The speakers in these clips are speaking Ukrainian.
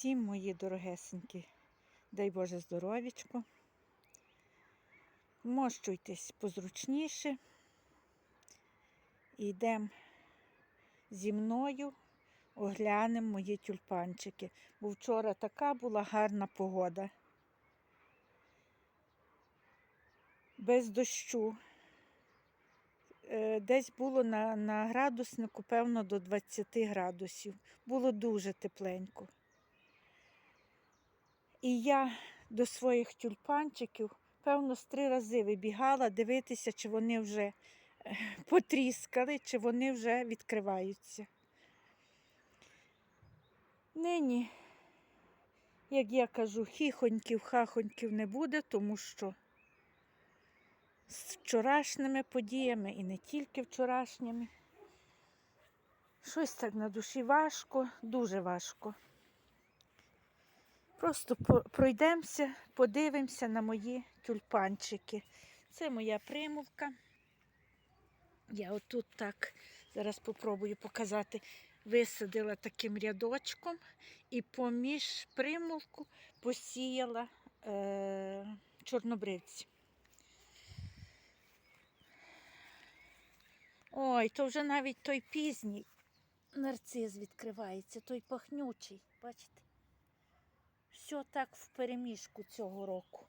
всім, мої дорогесенькі. Дай Боже здоровічко. Мощуйтесь позручніше. І йдемо зі мною, оглянемо мої тюльпанчики. Бо вчора така була гарна погода. Без дощу. Е, Десь було на, на градуснику, певно, до 20 градусів. Було дуже тепленько. І я до своїх тюльпанчиків, певно, з три рази вибігала дивитися, чи вони вже е, потріскали, чи вони вже відкриваються. Нині, як я кажу, хіхоньків, хахоньків не буде, тому що з вчорашніми подіями і не тільки вчорашніми. Щось так на душі важко, дуже важко. Просто пройдемося, подивимося на мої тюльпанчики. Це моя примулка. Я отут так зараз попробую показати. Висадила таким рядочком і поміж примулку посіяла е- чорнобривці. Ой, то вже навіть той пізній нарцис відкривається, той пахнючий, бачите? Все так в переміжку цього року.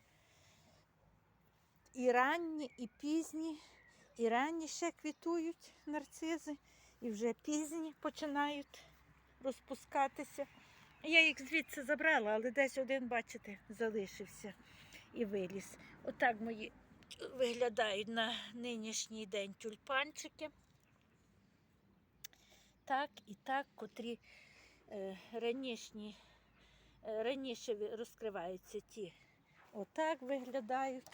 І ранні, і пізні, і ранні ще квітують нарцизи, і вже пізні починають розпускатися. Я їх звідси забрала, але десь один, бачите, залишився і виліз. Отак мої виглядають на нинішній день тюльпанчики. Так і так, котрі е, ранішні, раніше розкриваються ті. Отак виглядають.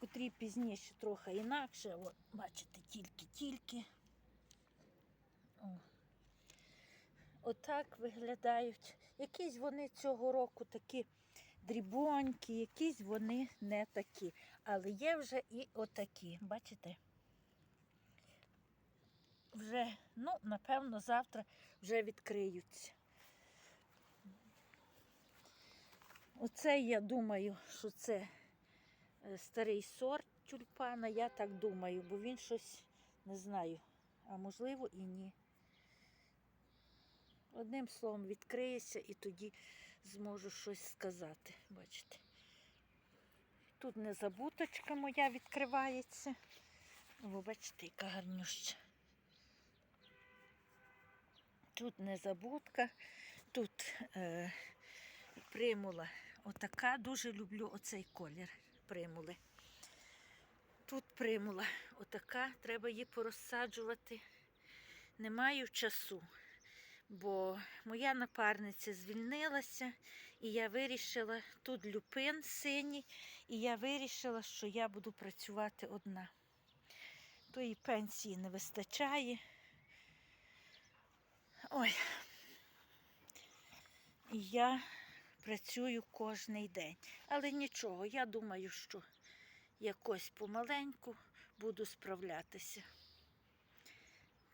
Котрі пізніше трохи інакше. От, бачите, тільки-тільки. Отак виглядають. Якісь вони цього року такі дрібонькі, якісь вони не такі. Але є вже і отакі, бачите? Вже, ну, напевно, завтра вже відкриються. Оце я думаю, що це е, старий сорт тюльпана, я так думаю, бо він щось не знаю, а можливо і ні. Одним словом, відкриється і тоді зможу щось сказати. Бачите. Тут незабуточка моя відкривається. О, бачите, яка гарнюща. Тут незабудка, тут е, примула. Отака, дуже люблю оцей колір примули. Тут примула отака, треба її порозсаджувати. Не маю часу бо моя напарниця звільнилася, і я вирішила, тут люпин синій, і я вирішила, що я буду працювати одна. Тої пенсії не вистачає. Ой. І я працюю кожний день. Але нічого, я думаю, що якось помаленьку буду справлятися.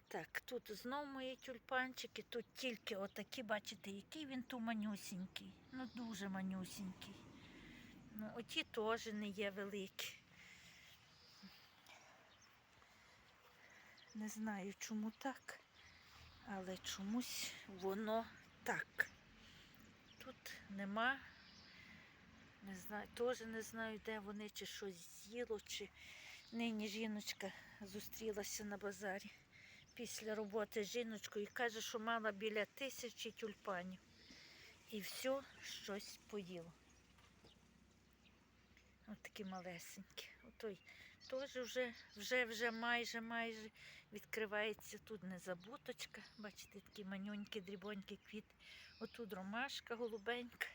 Так, тут знов мої тюльпанчики, тут тільки отакі, бачите, який він тут манюсінький. Ну, дуже манюсінький. Ну, оті теж не є великі. Не знаю, чому так, але чомусь воно так. Тут нема. Не знаю, теж не знаю, де вони, чи щось з'їло, чи нині жіночка зустрілася на базарі після роботи з жіночкою і каже, що мала біля тисячі тюльпанів. І все щось поїло. Ось такі малесенькі. Отой теж вже, вже, вже майже, майже відкривається тут незабуточка. Бачите, такі манюнькі, дрібонькі квіти. Отут ромашка голубенька.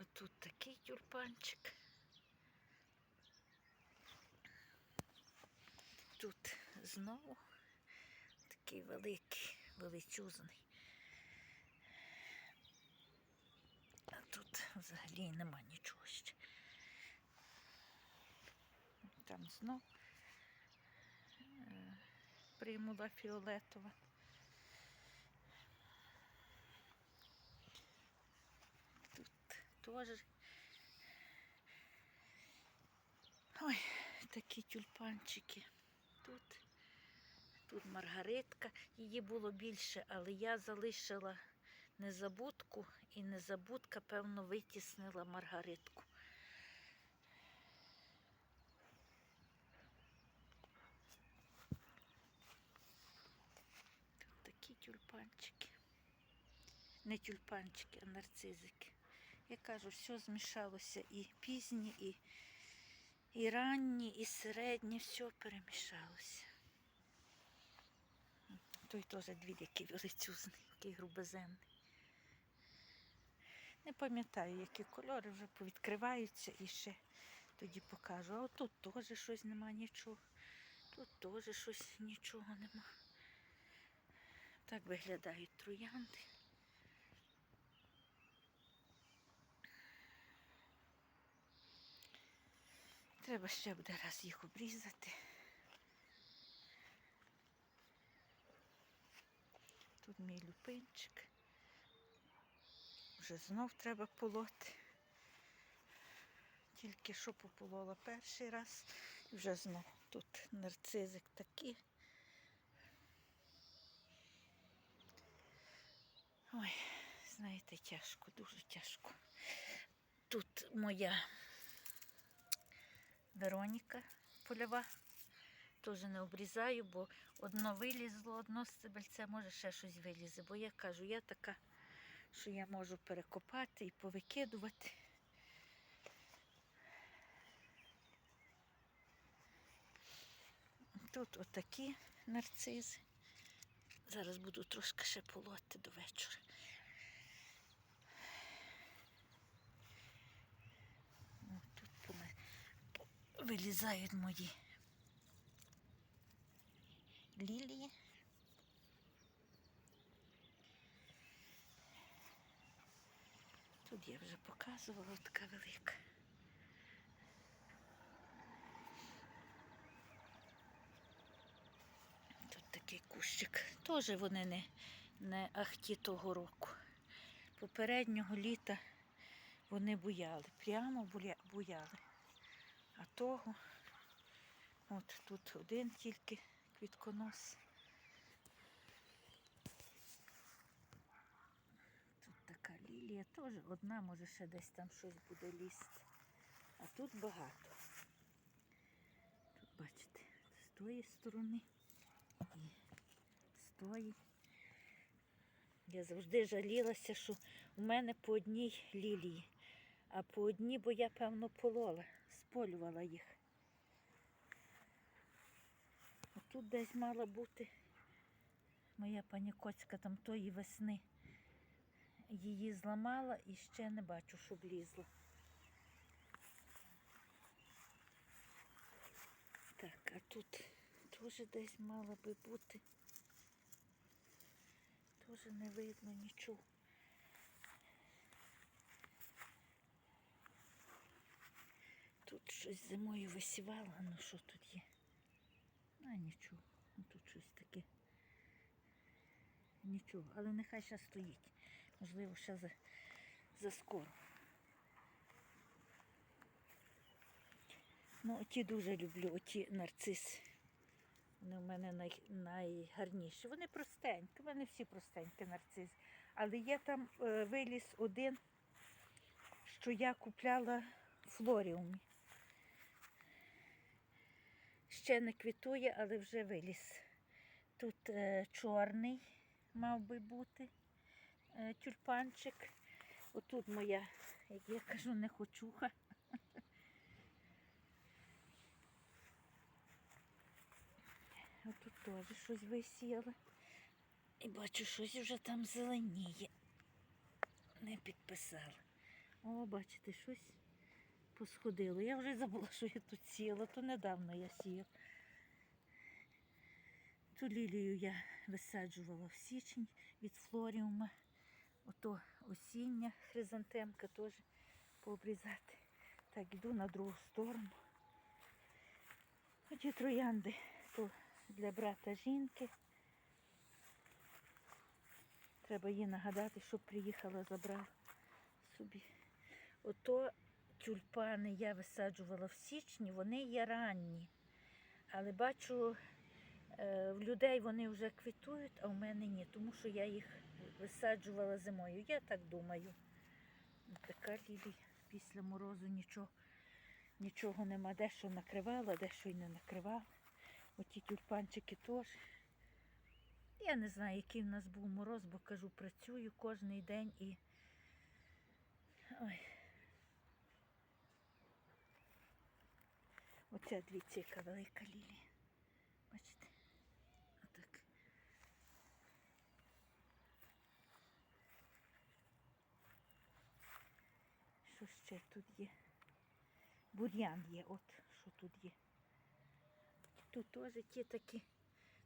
Отут такий тюльпанчик. Тут знову такий великий, величезний. А взагалі нема нічого ще. Там знов примула фіолетова. Тут теж. Ой, такі тюльпанчики. Тут, тут маргаритка. Її було більше, але я залишила незабудку, і незабудка, певно, витіснила маргаритку. Такі тюльпанчики. Не тюльпанчики, а нарцизики. Я кажу, все змішалося і пізні, і, і ранні, і середні, все перемішалося. Той теж двір, який величезний, який грубезенний. Не пам'ятаю, які кольори вже повідкриваються і ще тоді покажу. А отут теж щось нема нічого. Тут теж щось нічого нема. Так виглядають троянди. Треба ще буде раз їх обрізати. Тут мій люпинчик. Вже знов треба полоти. Тільки що пополола перший раз, і вже знов тут нарцизик такий. Ой, знаєте, тяжко, дуже тяжко. Тут моя Вероніка польова. Теж не обрізаю, бо одно вилізло, одно стебельце, може ще щось вилізе. Бо я кажу, я така, що я можу перекопати і повикидувати. Тут отакі нарцизи. Зараз буду трошки ще полоти до вечора. Тут вилізають мої лілії. Тут я вже показувала така велика. Тут такий кущик. Теж вони не, не ахті того року. Попереднього літа вони буяли, прямо буяли. А того, от тут один тільки квітконос. Тут лілія теж одна, може ще десь там щось буде лізти. А тут багато. Тут бачите, з тої сторони і з тої. Я завжди жалілася, що у мене по одній лілії, а по одній, бо я, певно, полола, сполювала їх. А тут десь мала бути моя пані Коцька там тої весни. Її зламала і ще не бачу, щоб лізла. Так, а тут теж десь мала би бути. Теж не видно нічого. Тут щось зимою висівала, ну що тут є? А нічого, ну тут щось таке. Нічого, але нехай ще стоїть. Можливо, ще за, за скоро. Ну, оті дуже люблю, оті нарциси. Вони в мене най, найгарніші. Вони простенькі, в мене всі простенькі нарциси. Але є там е, виліз один, що я купляла в флоріумі. Ще не квітує, але вже виліз. Тут е, чорний мав би бути тюльпанчик. Отут моя, як я кажу, не хочуха. Отут теж щось висіло. І бачу, щось вже там зеленіє. Не підписала. О, бачите, щось посходило. Я вже забула, що я тут сіяла, то недавно я сіяла. Ту лілію я висаджувала в січні від флоріума. Ото осіння хризантемка теж пообрізати. Так, йду на другу сторону. Оті троянди, то для брата жінки. Треба їй нагадати, щоб приїхала, забрала собі. Ото тюльпани я висаджувала в січні, вони є ранні. Але бачу, е, в людей вони вже квітують, а в мене ні, тому що я їх висаджувала зимою. Я так думаю. Така лілія після морозу нічого, нічого нема. Дещо накривала, дещо й не накривала. Оті тюльпанчики теж. Я не знаю, який в нас був мороз, бо кажу, працюю кожен день і. Ой. Оця дивіться, яка велика лілія. Бачите? Отак. Що ще тут є? Бур'ян є, от що тут є. Тут теж ті такі,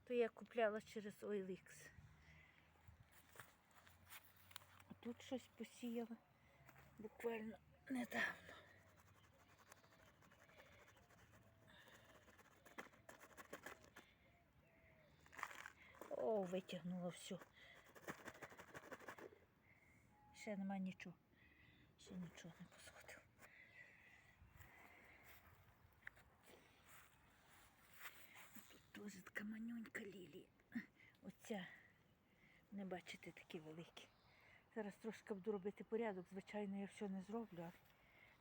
то я купляла через OLX. А тут щось посіяла буквально недавно. О, витягнула все. Ще нема нічого. Ще нічого не посходило. Тут теж така манюнька лілія. Оця, не бачите, такі великі. Зараз трошки буду робити порядок. Звичайно, я все не зроблю, але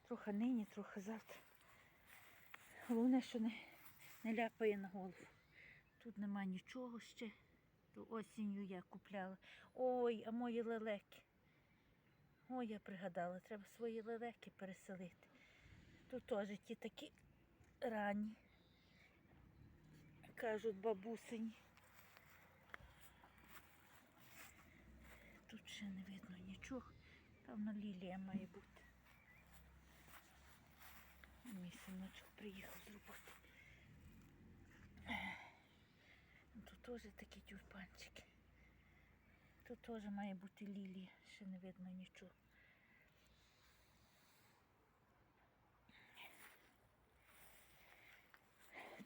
трохи нині, трохи завтра. Головне, що не, не ляпає на голову. Тут нема нічого ще. То осінню я купляла. Ой, а мої лелеки. Ой, я пригадала, треба свої лелеки переселити. Тут теж ті такі ранні. Кажуть бабусині. Тут ще не видно нічого. Певно, лілія має бути. Мій синочок приїхав з роботи. Тут теж такі тюльпанчики. Тут теж має бути лілія, ще не видно нічого.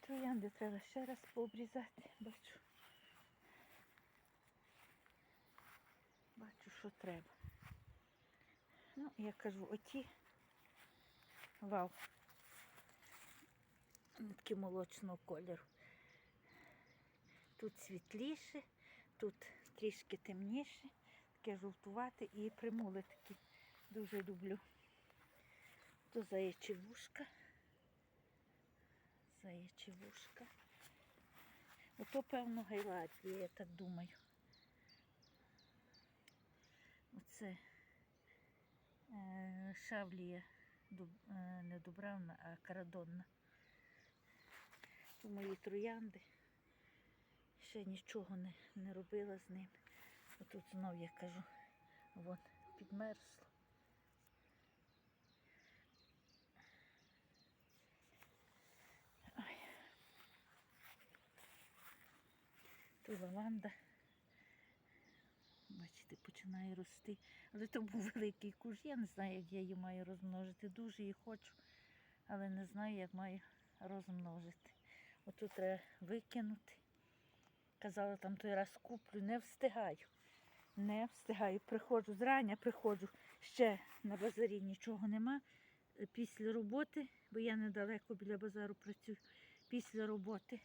Троянди треба ще раз пообрізати, бачу. Бачу, що треба. Ну, я кажу, оті вау. Такі молочного кольору. Тут світліше, тут трішки темніше, таке жовтувате і примули такі дуже люблю. То заячі вушка. Заячі вушка. Ото, певно, гайлардія, я так думаю. Оце е, шавлія дуб- е, не дубравна, а карадонна. То мої троянди. Ще нічого не, не робила з ними. Отут знов я кажу, вон, підмерзло. Ой. То лаванда. Бачите, починає рости. Але то був великий куш. Я не знаю, як я її маю розмножити. Дуже її хочу, але не знаю, як маю розмножити. Отут треба викинути. Казала, там той раз куплю, не встигаю. Не встигаю. Приходжу зрання, приходжу. Ще на базарі нічого нема. Після роботи, бо я недалеко біля базару працюю. Після роботи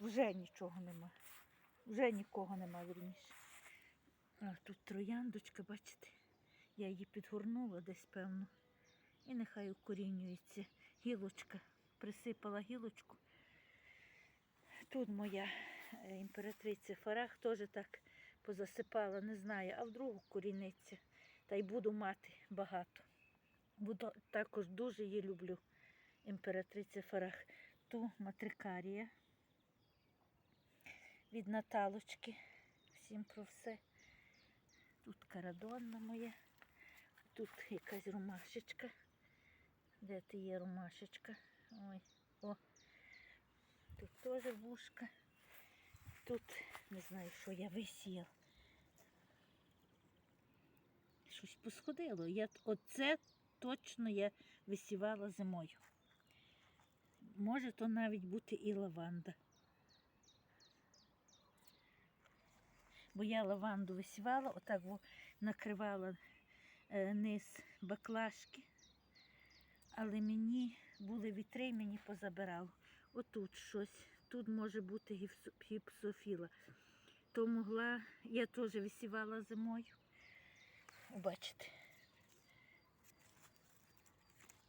вже нічого нема. Вже нікого нема вірніше. А тут трояндочка, бачите, я її підгорнула десь, певно. І нехай укорінюється. Гілочка. Присипала гілочку. Тут моя е, імператриця Фарах теж так позасипала, не знаю, а в другу коріниться. Та й буду мати багато. Буду, також дуже її люблю. Імператриця Фарах. Ту матрикарія від Наталочки. Всім про все. Тут карадонна моя, тут якась ромашечка. Де ти є ромашечка? Ой, о. Тут теж вушка. Тут не знаю, що я висіяла. Щось посходило. Я, оце точно я висівала зимою. Може то навіть бути і лаванда. бо я лаванду висівала, отак накривала е, низ баклажки. Але мені були вітри, мені позабирало. Отут щось. Тут може бути гіпсофіла. То могла, я теж висівала зимою. Бачите.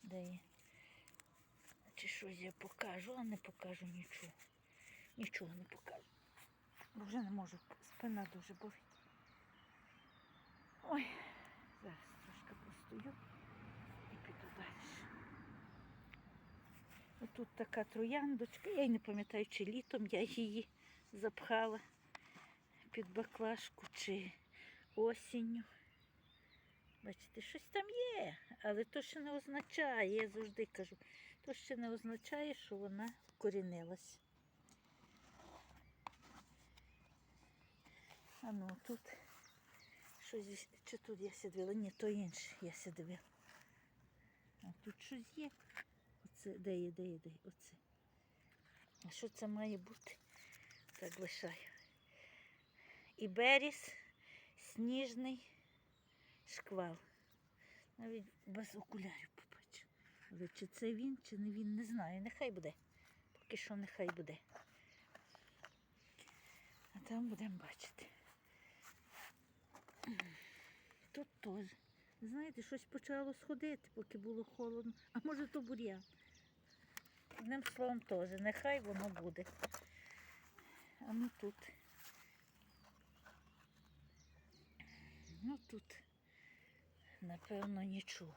Де є? Чи щось я покажу, а не покажу нічого. Нічого не покажу. Бо вже не можу, спина дуже болить. Ой, зараз трошки постою Отут така трояндочка, я й не пам'ятаю, чи літом я її запхала під баклажку, чи осінню. Бачите, щось там є, але то ще не означає, я завжди кажу, то ще не означає, що вона вкорінилась. А ну тут щось, чи тут я сиділа? Ні, то інше я сиділа. А тут щось є. Оце, де є, де є, де оце. А що це має бути? Так лишаю. І беріс, сніжний шквал. Навіть без окулярів побачу. Але чи це він, чи не він, не знаю. Нехай буде. Поки що нехай буде. А там будемо бачити. Тут теж. Знаєте, щось почало сходити, поки було холодно. А може то бур'ян. Одним словом теж. Нехай воно буде. А ну тут. Ну тут, напевно, нічого.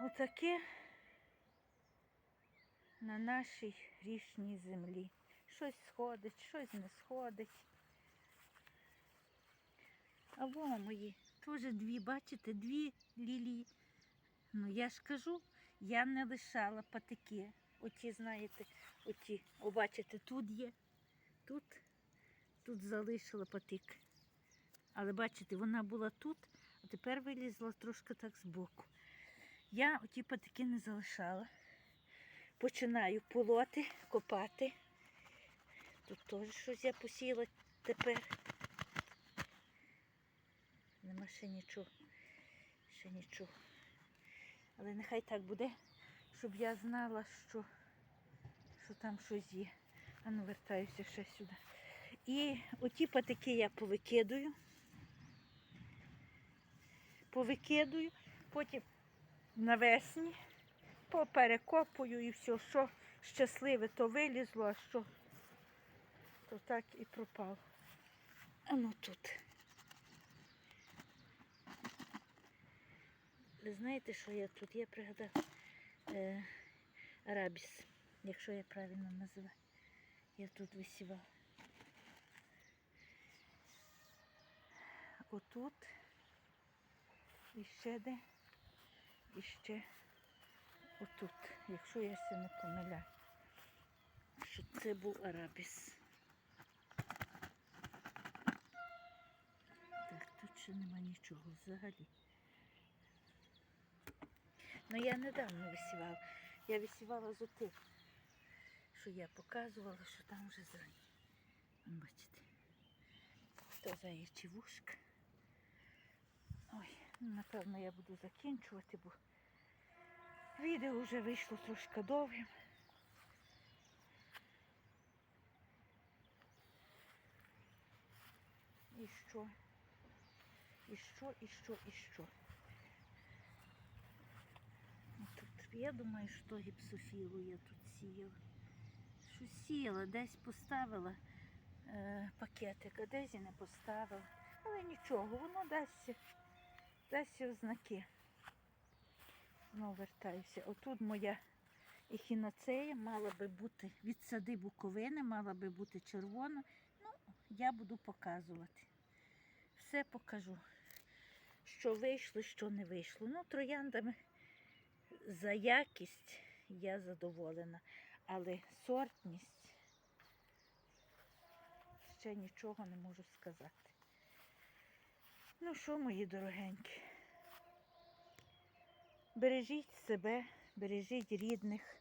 Отаке на нашій грішній землі. Щось сходить, щось не сходить. А во мої, теж дві, бачите, дві лілії. Ну я ж кажу, я не лишала патики. Оті, знаєте, оті, о, бачите, тут є, тут, тут залишила патик. Але бачите, вона була тут, а тепер вилізла трошки так збоку. Я оті патики не залишала. Починаю полоти, копати. Тут теж щось я посіяла тепер. Ще нічого. Ще нічого. Але нехай так буде, щоб я знала, що, що там щось є. А ну вертаюся ще сюди. І оті патики я повикидую. Повикидую, потім навесні поперекопую і все, що щасливе, то вилізло, а що то так і пропало. А ну тут. Ви знаєте, що я тут? Я пригадав е, арабіс, якщо я правильно називаю. Я тут висівала. Отут. І ще де. І ще отут, якщо я се не помиляю, що це був арабіс. Так, тут ще нема нічого взагалі. Ну я недавно висівала. Я висівала з отих, що я показувала, що там вже зелень. Бачите. То заячі вушка. Ой, ну, напевно я буду закінчувати, бо відео вже вийшло трошки довгим. І що? І що, і що, і що? Тут, я думаю, що гіпсофілу я тут сіяла. Що сіяла, десь поставила е, пакетик, а десь і не поставила. Але нічого, воно дасть, дасть ознаки. Знову вертаюся. Отут моя ехінацея мала би бути від сади буковини, мала би бути червона. Ну, я буду показувати. Все покажу, що вийшло, що не вийшло. Ну, трояндами за якість я задоволена, але сортність ще нічого не можу сказати. Ну що, мої дорогенькі? Бережіть себе, бережіть рідних.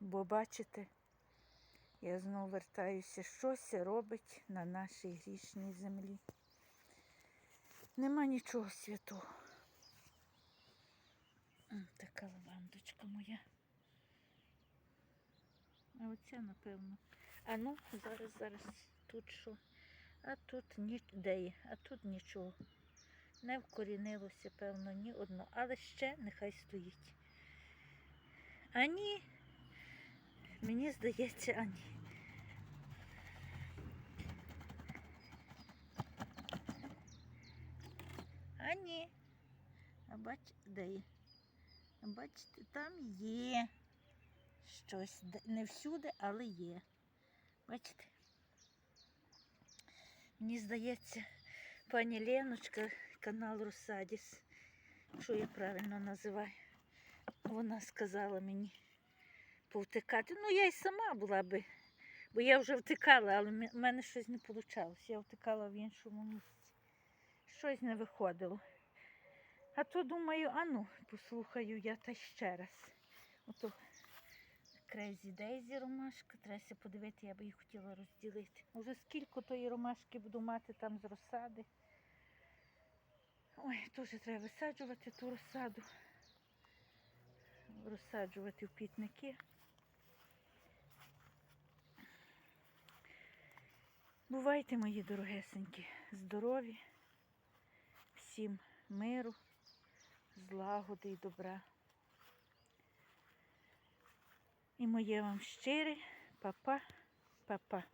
Бо бачите, я знову вертаюся, щось робить на нашій грішній землі. Нема нічого святого. Така лавандочка моя. А оця, напевно. А ну, зараз, зараз. Тут що? А тут ні... де є? А тут нічого. Не вкорінилося, певно, ні одно. Але ще нехай стоїть. А ні. Мені здається, а ні. А ні. А бач, де є? Бачите, там є щось. Не всюди, але є. Бачите? Мені здається, пані Леночка, канал Росадіс, що я правильно називаю, вона сказала мені повтикати. Ну, я й сама була би, бо я вже втикала, але в мене щось не вийшло. Я втикала в іншому місці. Щось не виходило. А то думаю, а ну, послухаю я та ще раз. Ото Crazy Daisy ромашка. Треба подивити, я би її хотіла розділити. Уже скільки тої ромашки буду мати там з розсади. Ой, теж треба висаджувати ту розсаду. Розсаджувати в пітники. Бувайте, мої дорогесенькі, здорові, всім миру, злагоди і добра. І моє вам щире папа, папа.